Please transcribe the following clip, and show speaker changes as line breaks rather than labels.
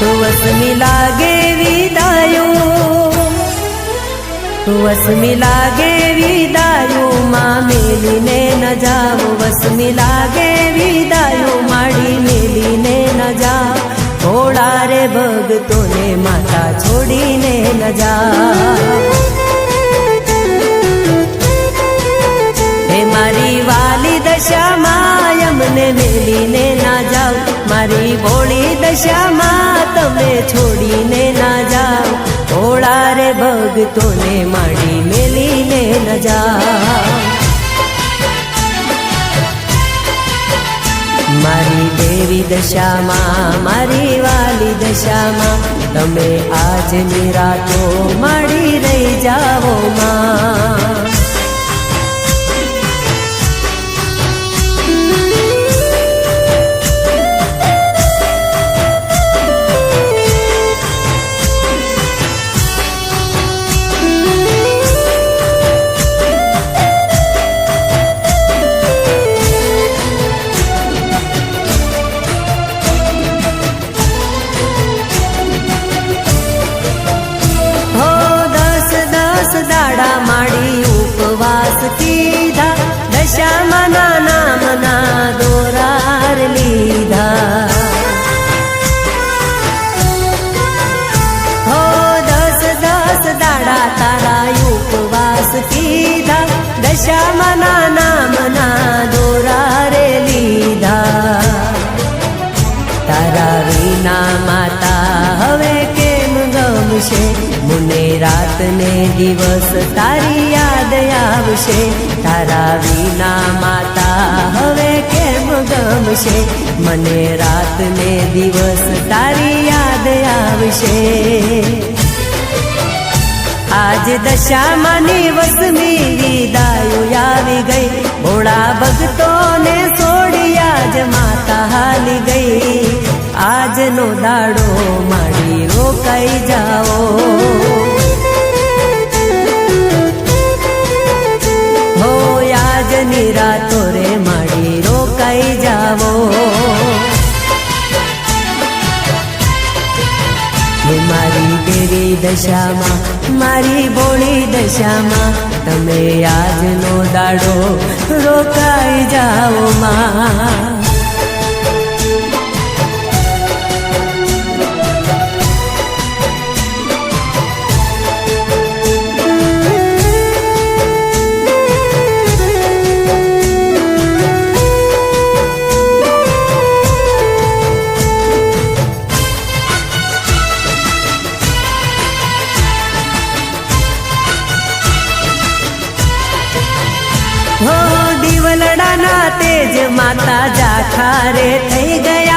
વસમી લાગે વિદાયો વસમી લાગે વિદાયો માં મેલીને ન જાવ વસમી લાગે વિદાયો માડી મેલીને ન જાવ થોડા રે ભગતોને માતા છોડીને ન જા મારી વાલી દશામાં અમને મેલીને ના જાઓ મારી ભોળી દશામાં છોડીને ના જાઓ ભોળા રે ભગતોને માડી મેલીને ન મારી દેવી દશામાં, મારી વાલી દશામાં, તમે આજની રાતો માડી રહી જાઓ માં. ઉપવાસ કીધા દશામાના નામના દોરારે લીધા તારા વિના માતા હવે કેમ ગમશે મને રાત ને દિવસ તારી યાદ આવશે તારા વિના માતા હવે કેમ ગમશે મને રાત ને દિવસ તારી યાદ આવશે આજ દશામાની વસમી વિદાયો આવી ગઈ. ભોળા ભક્તોને છોડી આજ માતા હાલી ગઈ. આજનો દાડો માડી રોકાઈ જાઓ. મારી દેવી દશામાં મારી ભોળી દશામાં તમે આજનો દાડો રોકાઈ જાઓ માં. હો દીવલડાના તેજ માતા જાખારે થઈ ગયા.